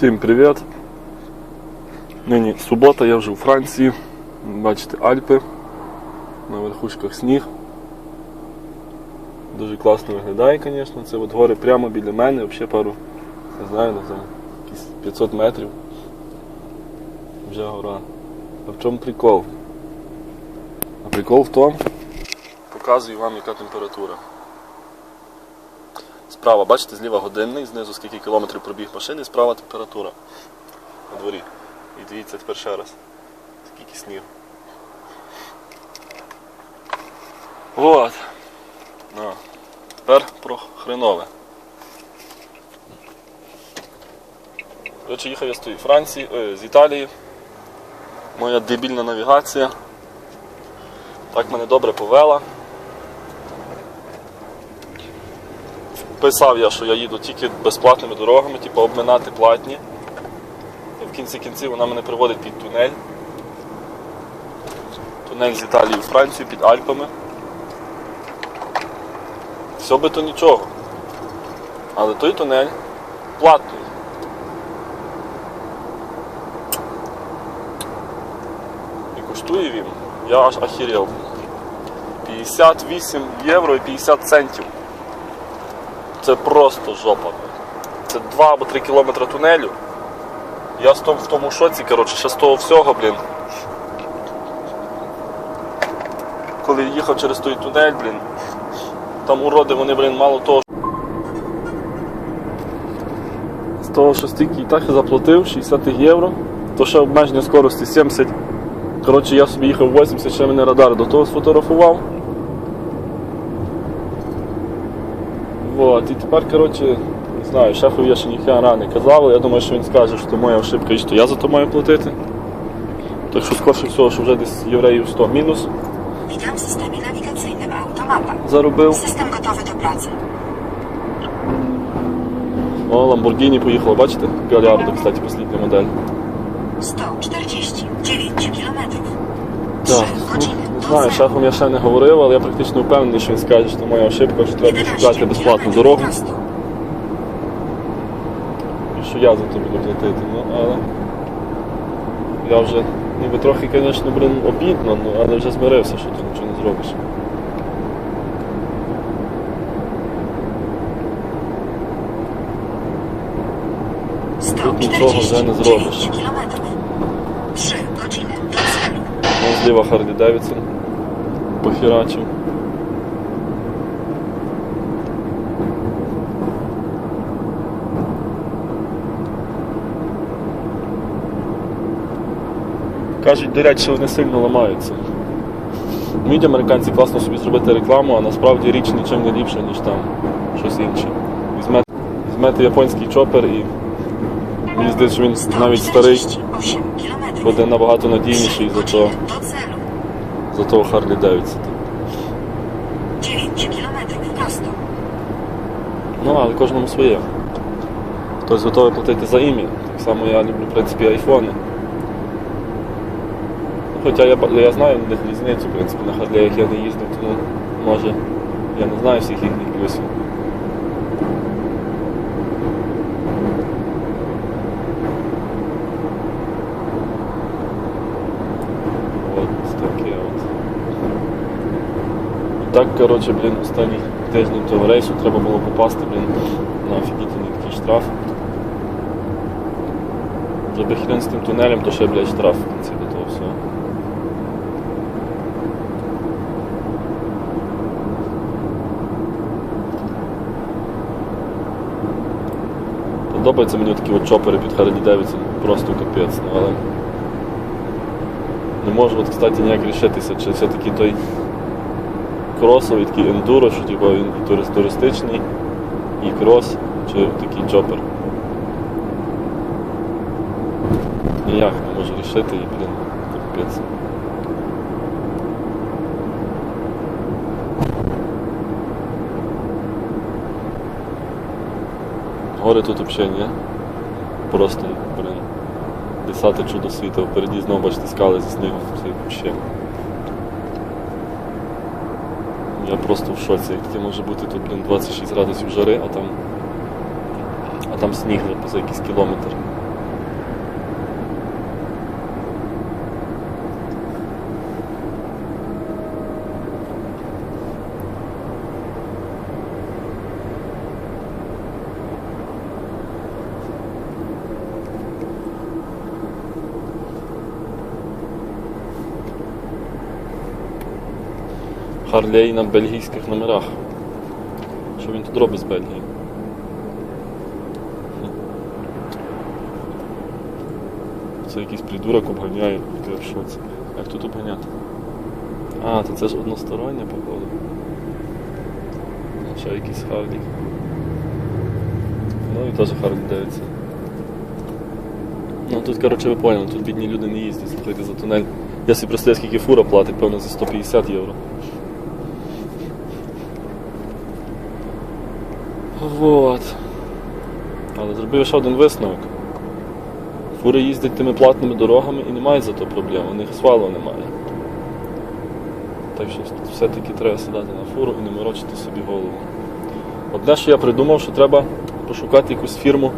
Всім привіт! Нині субота, я вже у Франції. Бачите Альпи. На верхушках сніг. Дуже класно виглядає, звісно. Це от гори прямо біля мене, взагалі пару, не знаю, ну, там якісь 500 метрів. Вже гора. А в чому прикол? А прикол в тому, показую вам яка температура. Справа, бачите, зліва годинний, знизу скільки кілометрів пробіг машини, справа температура на дворі. І дивіться тепер ще раз. Скільки снігу. От. Ну. Тепер про хренове. Коротше, їхав я з тої Франції, е, з Італії. Моя дебільна навігація. Так мене добре повела. Писав я, що я їду тільки безплатними дорогами, типу обминати платні. І в кінці кінців вона мене приводить під тунель. Тунель з Італії у Францію під Альпами. Все би то нічого. Але той тунель платний. І коштує він. Я аж ахірел. 58 євро і 50 центів. Це просто жопа. Це 2 або 3 кілометри тунелю. Я в тому, в тому шоці, коротше, ще з того всього, блін. Коли їхав через той тунель, блін, там уроди, вони, блін, мало того. З того, що стільки і так я заплатив, 60 євро, то ще обмеження скорості 70. Коротше, я собі їхав 80, ще мене радар до того сфотографував. Вот, і тепер, коротше, не знаю, шефу я ще ніхера не казав, я думаю, що він скаже, що це моя ошибка і що я за то маю платити. Так що скорше всього, що вже десь євреїв 100 мінус Witam w systemie nawigacyjnym Automapa. заробив. System gotowy do pracy. О, Lamborghini поїхало, бачите? Галярдо, кстати, последня модель. 149 кілометрів. Так, 3 ну, години не до знаю, шефом я ще не говорив, але я практично впевнений, що він скаже, що це моя ошибка, що треба шукати безплатну дорогу і що я за це буду платити. Ну, але я вже ніби трохи, звісно, блин, обідно, ну, але вже змирився, що ти нічого не зробиш. Тут нічого вже не зробиш. 149 кілометрів. 3 години до цели. Зліва Харлі Девідсон похерачив. Кажуть, до речі, вони сильно ламаються. Вміють американці класно собі зробити рекламу, а насправді річ нічим не ліпша, ніж там щось інше. Візьмете, візьмете японський чопер і мені здається, що він навіть старий буде набагато надійніший 3 за то. До. За того Харлі Девідсона. 9 кілометрів просто. Ну, але кожному своє. Хтось готовий платити за ім'я. Так само я люблю, в принципі, айфони. Ну, Хоча я, я знаю різницю, в принципі, на Харлеях я не їздив, тому може я не знаю всіх їхніх плюсів. От таке от. І так, коротше, блін, останній тиждень того рейсу треба було попасти, блін, на офігітельний такий штраф. Вже би хрен з тим тунелем, то ще, блядь, штраф в кінці до того всього. Подобаються мені такі от чопери під Харлі Девідсон, просто капець, ну, але не можу, от, кстати, ніяк рішитися, чи все-таки той кросовий такий ендуро, що типу, він туристичний, і крос, чи такий чопер. Ніяк не можу рішити і, блін, капець. Гори тут взагалі ні. Просто, блін, десяте чудо світу. Впереді знову бачите скали зі снігом. Це взагалі. Я просто в шоці. Як таке може бути тут, блин, 26 градусів жари, а там. А там сніг за- якийсь кілометр. Харлей на бельгійських номерах. Що він тут робить з Бельгії? Це якийсь придурок обганяє, в шоці. Як тут обганяти? А, то це ж одностороння, походу. Ще якийсь Харлі. Ну і теж Харлі дається. Ну тут, коротше, ви поняли, тут бідні люди не їздять, слухайте за тунель. Я собі представляю, скільки фура платить, певно, за 150 євро. Вот. Але зробив ще один висновок. Фури їздять тими платними дорогами і немає за то проблем, у них свалу немає. Так що все-таки треба сідати на фуру і не морочити собі голову. Одне, що я придумав, що треба пошукати якусь фірму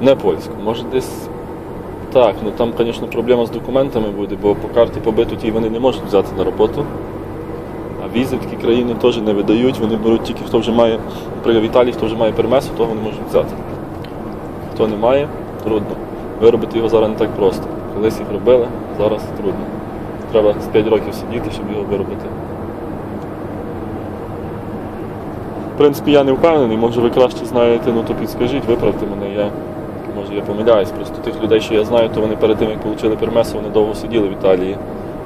не польську. Може десь. Так, ну там, звісно, проблема з документами буде, бо по карті побиту ті вони не можуть взяти на роботу. Візи в такі країни теж не видають, вони беруть тільки хто вже має, наприклад, в Італії, хто вже має пермесу, того вони можуть взяти. Хто не має, трудно. Виробити його зараз не так просто. Колись їх робили, зараз трудно. Треба з 5 років сидіти, щоб його виробити. В принципі, я не впевнений, може ви краще знаєте, ну то підскажіть, виправте мене. Я, може я помиляюсь. Просто тих людей, що я знаю, то вони перед тим, як отримали пермесу, вони довго сиділи в Італії.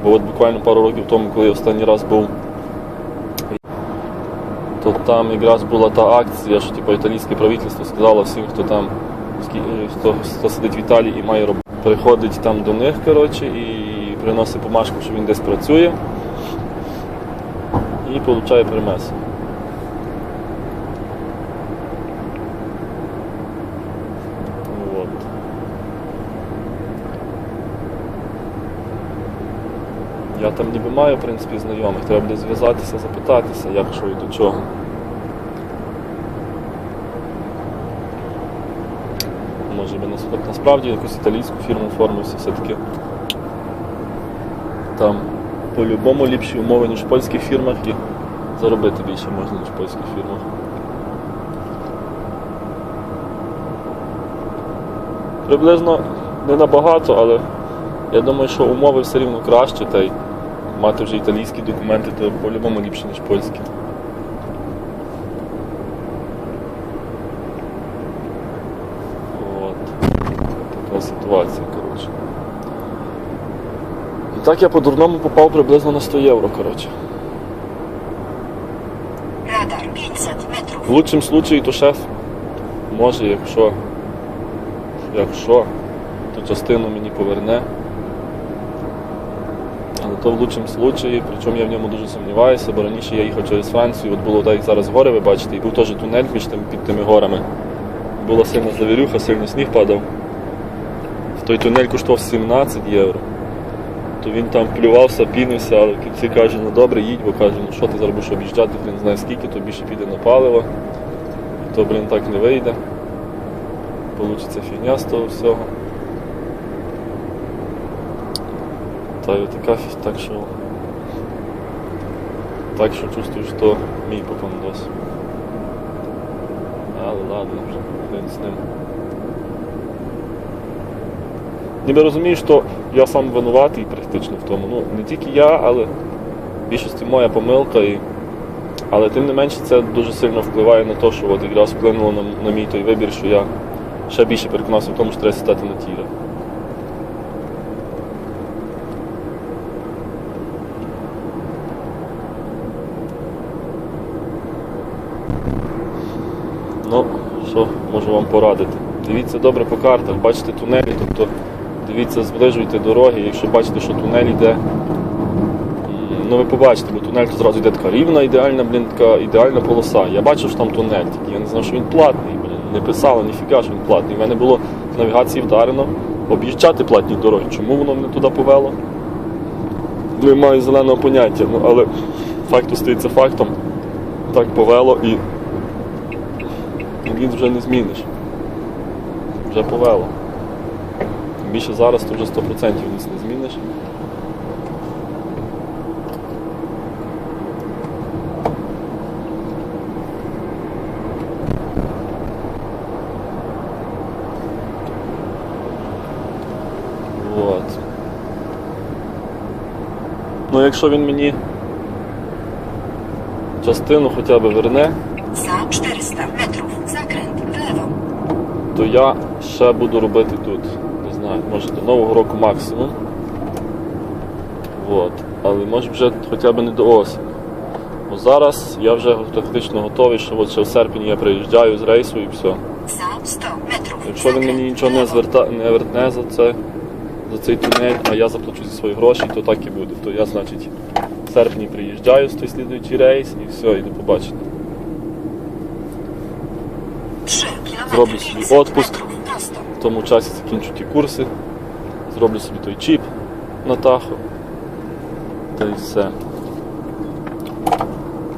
Бо от буквально пару років тому, коли я останній раз був, то там якраз була та акція, що типу, італійське правительство сказало всім, хто там хто, хто сидить в Італії і має роботу. Приходить там до них, коротше, і приносить помашку, що він десь працює і отримує пермесу. Вот. Я там ніби маю, в принципі, знайомих. Треба буде зв'язатися, запитатися, як що і до чого. Може би насправді якусь італійську фірму оформився все-таки. Там по-любому ліпші умови, ніж в польських фірмах, і заробити більше можна, ніж в польських фірмах. Приблизно не набагато, але я думаю, що умови все рівно краще, та й мати вже італійські документи, то по-любому ліпше, ніж польські. От. Така ситуація, коротше. І так я по-дурному попав приблизно на 100 євро, коротше. Radar 500 metrów. В лучшому случаї то шеф може, якщо, якщо, то частину мені поверне. То в лучшому случаї, причому я в ньому дуже сумніваюся, бо раніше я їхав через Францію, от було так, як зараз гори, ви бачите, і був теж тунель між тим, під тими горами. Була сильна завірюха, сильно сніг падав. В той тунель коштував 17 євро. То він там плювався, пінився, але кінці каже, ну добре, їдь, бо каже, ну що ти зараз будеш об'їжджати, блін, знає скільки, то більше піде на паливо. То, блін, так не вийде. Получиться фігня з того всього. Та й така так що. Так що чувствую, що мій попандос. Але ладно, хрен з ним. Ніби розумію, що я сам винуватий практично в тому. Ну, не тільки я, але в більшості моя помилка. І... Але тим не менше це дуже сильно впливає на те, що от якраз вплинуло на, на мій той вибір, що я ще більше переконався в тому, що треба стати на тіра. Ну, що можу вам порадити? Дивіться добре по картах, бачите тунелі, тобто дивіться, зближуйте дороги, якщо бачите, що тунель йде, ну ви побачите, бо тунель зразу йде така рівна, ідеальна, блін, така ідеальна полоса. Я бачив, що там тунель, тільки я не знав, що він платний, блін. Не писало ніфіга, що він платний. У мене було в навігації вдарено об'їжджати платні дороги. Чому воно мене туди повело? Не маю зеленого поняття, ну але факт остається фактом. Так повело і він вже не зміниш. Вже повело. Тим Більше зараз то вже 100% ніс не зміниш. Вот. Ну якщо він мені частину хоча б верне, то я ще буду робити тут. Не знаю, може до Нового року максимум. От. Але може вже хоча б не до осені. Бо зараз я вже практично готовий, що от ще в серпні я приїжджаю з рейсу і все. Za 100 metrów Якщо він мені нічого не зверта, не вертне за це, за цей тунель, а я заплачу зі своїх грошей, то так і буде. То я, значить, в серпні приїжджаю з той слідуючий рейс і все, і до побачення. 3 km Zrobię sobie odpust. prosto. В тому часі закінчу ті курси, зроблю собі той чіп на тахо. Та й все.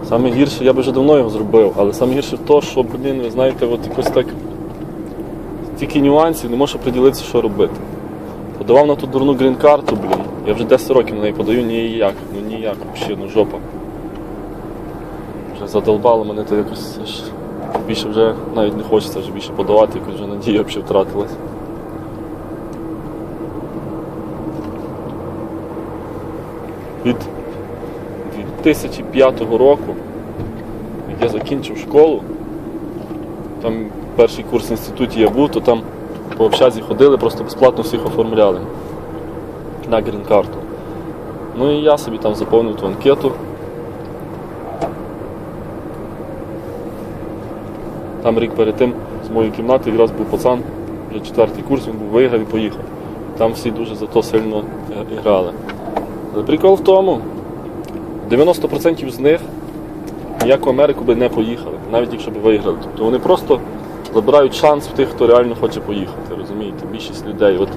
Саме гірше, я би вже давно його зробив, але саме гірше то, що, блін, ви знаєте, от якось так стільки нюансів, не можеш приділитися, що робити. Подавав на ту дурну грін-карту, блін. Я вже 10 років на неї подаю ніяк, ну ніяк, взагалі, ну жопа. Вже задолбало мене то якось більше вже навіть не хочеться вже більше подавати, якось вже надія взагалі втратилась. Від 2005 року, як я закінчив школу, там перший курс в інституті я був, то там по общазі ходили, просто безплатно всіх оформляли на грін-карту. Ну і я собі там заповнив ту анкету. Там рік перед тим з моєї кімнати якраз був пацан, вже четвертий курс, він був виграв і поїхав. Там всі дуже за то сильно е, грали. Але прикол в тому, 90% з них ніяку Америку би не поїхали, навіть якщо б виграли. Тобто вони просто забирають шанс в тих, хто реально хоче поїхати. Розумієте? Більшість людей. От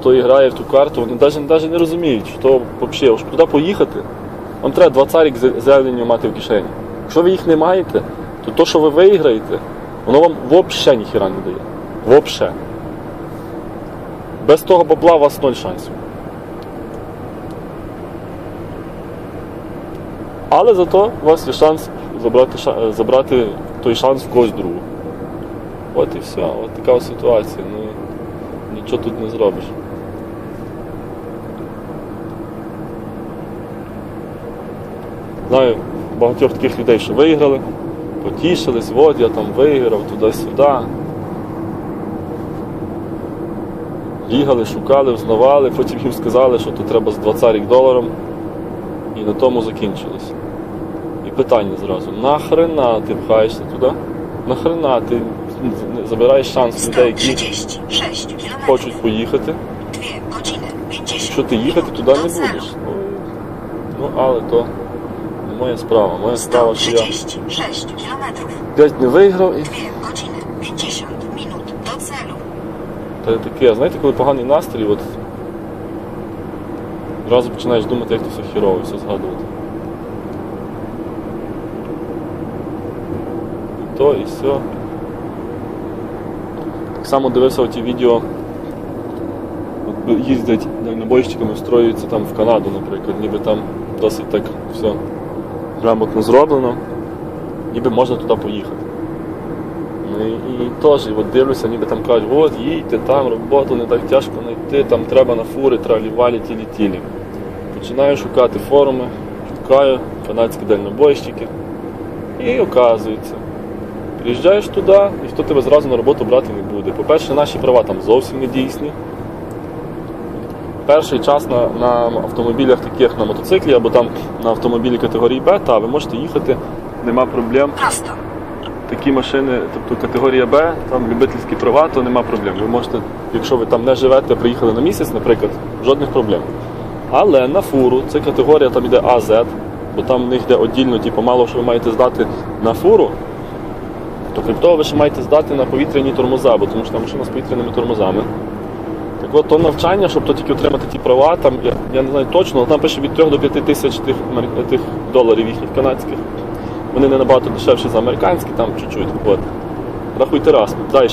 хто і грає в ту карту, вони навіть, навіть не розуміють, що взагалі, щоб туди поїхати, вам треба два царік зелені мати в кишені. Якщо ви їх не маєте, то то, що ви виграєте, воно вам взагалі ніхіра не дає. Взагалі. Без того бабла у вас ноль шансів. Але зато у вас є шанс забрати, забрати той шанс в когось другого. От і все, от така ситуація. Ну, нічого тут не зробиш. Знаю багатьох таких людей, що виграли, потішились, от я там виграв, туди-сюди. Бігали, шукали, взнавали, потім їм сказали, що тут треба з 20 рік доларом. І на тому закінчилось. І питання зразу: нахрена ти пхаєшся туди? Нахрена ти забираєш шанс людей, які хочуть поїхати, 2 godziny 50 якщо ти їхати туди не будеш. Ну, але то моя справа. Моя справа, що я 136 km. п'ять не виграв і 2 godziny 50 minut do celu. Та таке, знаєте, коли поганий настрій, от одразу починаєш думати, як то все хірово, все згадувати. І то, і все. Так само дивився оті відео, їздять дальнобойщиками, встроюються там в Канаду, наприклад, ніби там досить так все грамотно зроблено, ніби можна туди поїхати. Ну і, і теж, і от дивлюся, ніби там кажуть, от їдьте там, роботу не так тяжко знайти, там треба на фури, тралі-валі, тілі-тілі. Починаю шукати форуми, шукаю канадські дальнобойщики. І оказується, приїжджаєш туди, ніхто тебе зразу на роботу брати не буде. По-перше, наші права там зовсім не дійсні. Перший час на, на автомобілях таких на мотоциклі або там на автомобілі категорії Б, та ви можете їхати, нема проблем Prosto. такі машини, тобто категорія Б, там любительські права, то нема проблем. Ви можете, якщо ви там не живете, приїхали на місяць, наприклад, жодних проблем. Але на фуру, це категорія там йде АЗ, бо там в них йде віддільно, типу, мало що ви маєте здати на фуру, то крім того, ви ще маєте здати на повітряні тормоза, бо тому що там машина з повітряними тормозами. Так от то навчання, щоб то тільки отримати ті права, там я, я не знаю точно, але там пише від 3 до 5 тисяч тих, тих доларів їхніх канадських. Вони не набагато дешевші за американські, там чуть-чуть. От. Рахуйте раз, далі.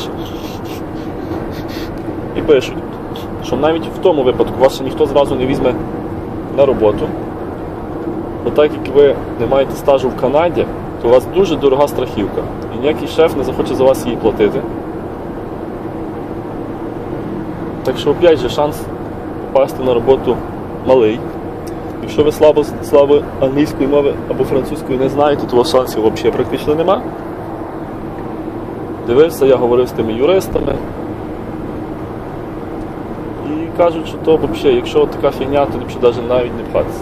І пишуть, що навіть в тому випадку вас ніхто зразу не візьме на роботу. Бо так як ви не маєте стажу в Канаді, то у вас дуже дорога страхівка. І ніякий шеф не захоче за вас її платити. Так що, опять же, шанс попасти на роботу малий. Якщо ви слабо, слабо англійської мови або французької не знаєте, то шансів взагалі практично нема. Дивився, я говорив з тими юристами. І кажуть, що то взагалі, якщо така фігня, то ліпше навіть навіть не пхатися.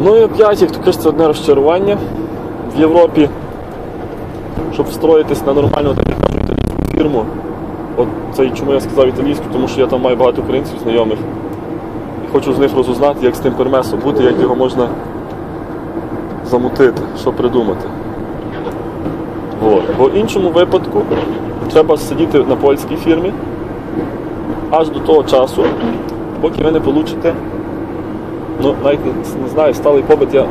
Ну і опять, як то кажеться, одне розчарування в Європі, щоб встроїтись на нормальну так як фірму. От це чому я сказав італійську, тому що я там маю багато українців знайомих. І хочу з них розузнати, як з тим пермесом бути, як його можна замутити, що придумати. От. Бо в іншому випадку треба сидіти на польській фірмі аж до того часу, поки ви не получите, ну навіть не, знаю, сталий побит я.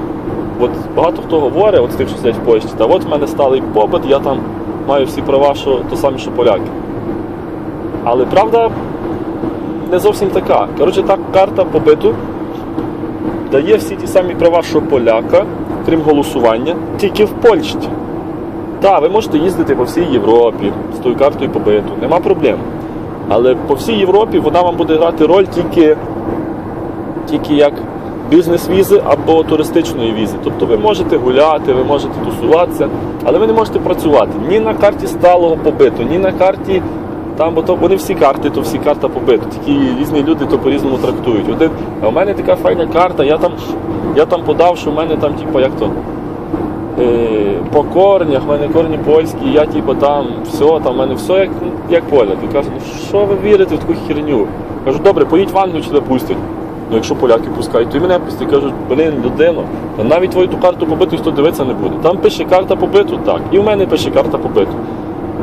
От багато хто говорить, от з тих, що сидять в Польщі, та от в мене сталий побит, я там маю всі права, що то самі, що поляки. Але правда не зовсім така. Коротше, так карта побиту дає всі ті самі права, що поляка, крім голосування, тільки в Польщі. Так, ви можете їздити по всій Європі з тою картою побиту, нема проблем. Але по всій Європі вона вам буде грати роль тільки, тільки як бізнес-візи або туристичної візи. Тобто ви можете гуляти, ви можете тусуватися, але ви не можете працювати ні на карті сталого побиту, ні на карті. Там, бо то вони всі карти, то всі карта побиту. Тільки різні люди то по-різному трактують. Один, а у мене така файна карта, я там, я там подав, що в мене там, типу, як то е, по корнях, в мене корні польські, я типу там все, там в мене все як, як поляк. І кажу, ну що ви вірите в таку херню? Кажу, добре, поїдь в Англію чи тебе пустять. Ну якщо поляки пускають, то і мене пустять. Кажуть, блін, людино, навіть твою ту карту побиту хто дивитися не буде. Там пише карта побиту, так. І в мене пише карта побиту.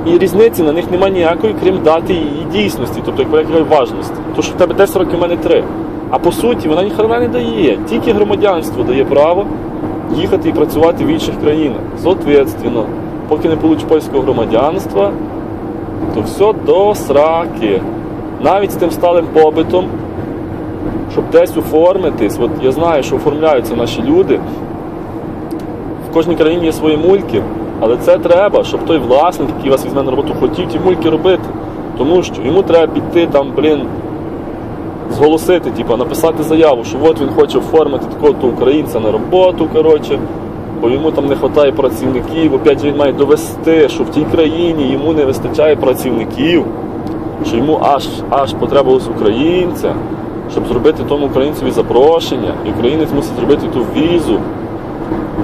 І різниці на них немає ніякої, крім дати і дійсності, тобто як якої важності. То що в тебе 10 років, в мене 3. А по суті, вона ніхрена не дає. Тільки громадянство дає право їхати і працювати в інших країнах. Соответственно, поки не получиш польського громадянства, то все до сраки. Навіть з тим сталим побитом, щоб десь оформитись, от я знаю, що оформляються наші люди. В кожній країні є свої мульки, але це треба, щоб той власник, який вас візьме на роботу, хотів ті мульки робити. Тому що йому треба піти там, блін, зголосити, типу, написати заяву, що от він хоче оформити такого-то українця на роботу, коротше, бо йому там не вистачає працівників, опять же він має довести, що в тій країні йому не вистачає працівників, що йому аж аж потребувалось українця, щоб зробити тому українцеві запрошення, і українець мусить зробити ту візу.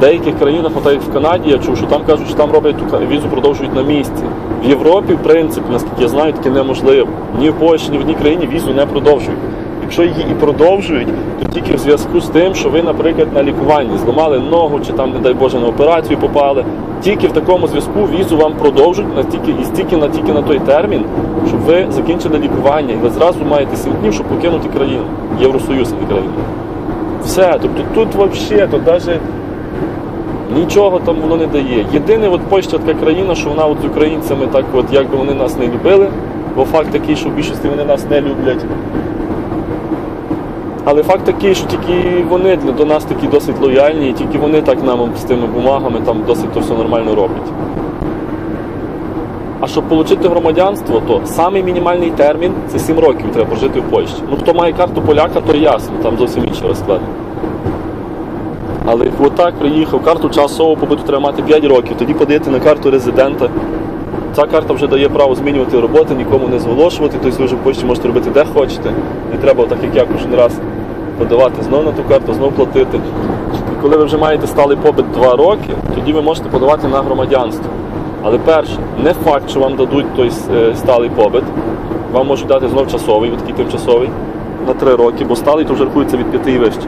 Деяких країнах, от як в Канаді, я чув, що там кажуть, що там роблять візу, продовжують на місці. В Європі, в принципі, наскільки я знаю, таке неможливо. Ні в Польщі, ні в одній країні візу не продовжують. Якщо її і продовжують, то тільки в зв'язку з тим, що ви, наприклад, на лікуванні зламали ногу чи там, не дай Боже, на операцію попали. Тільки в такому зв'язку візу вам продовжують на тільки і стільки на тільки на той термін, щоб ви закінчили лікування, і ви зразу маєте 7 днів, щоб покинути країну. Євросоюз, не країну. Все, тобто тут взагалі, то навіть нічого там воно не дає. Єдине, от Польща така країна, що вона от з українцями так, от якби вони нас не любили, бо факт такий, що в більшості вони нас не люблять. Але факт такий, що тільки вони до нас такі досить лояльні, і тільки вони так нам з тими бумагами там досить то все нормально роблять. А щоб отримати громадянство, то самий мінімальний термін це 7 років треба прожити в Польщі. Ну хто має карту поляка, то ясно, там зовсім інший розклад. Але отак приїхав, карту часового побуту треба мати 5 років, тоді подати на карту резидента. Ця карта вже дає право змінювати роботи, нікому не зголошувати, тобто ви вже в Польщі можете робити де хочете. Не треба, так як я кожен раз подавати знов на ту карту, знов платити. І коли ви вже маєте сталий побит 2 роки, тоді ви можете подавати на громадянство. Але перше, не факт, що вам дадуть той е, сталий побит. Вам можуть дати знов часовий, такий тимчасовий, на 3 роки, бо сталий то вже рахується від 5 і вище.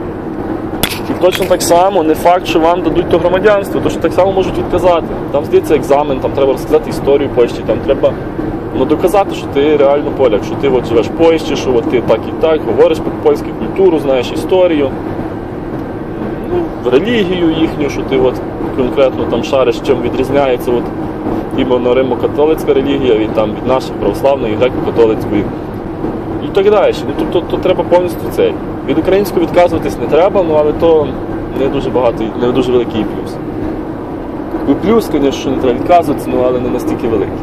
І точно так само не факт, що вам дадуть то громадянство, точно так само можуть відказати. Там здається екзамен, там треба розказати історію Польщі, там треба ну, доказати, що ти реально поляк, що ти от живеш в Польщі, що от ти так і так, говориш по польську культуру, знаєш історію, ну, релігію їхню, що ти от конкретно там шариш, чим відрізняється от, іменно римо-католицька релігія від, там, від наших православної, греко-католицької. І так далі. Ну, тобто то треба повністю цей. Від української відказуватись не треба, ну але то не дуже багато, не дуже великий плюс. Плюс, звісно, не треба відказуватися, ну але не настільки великий.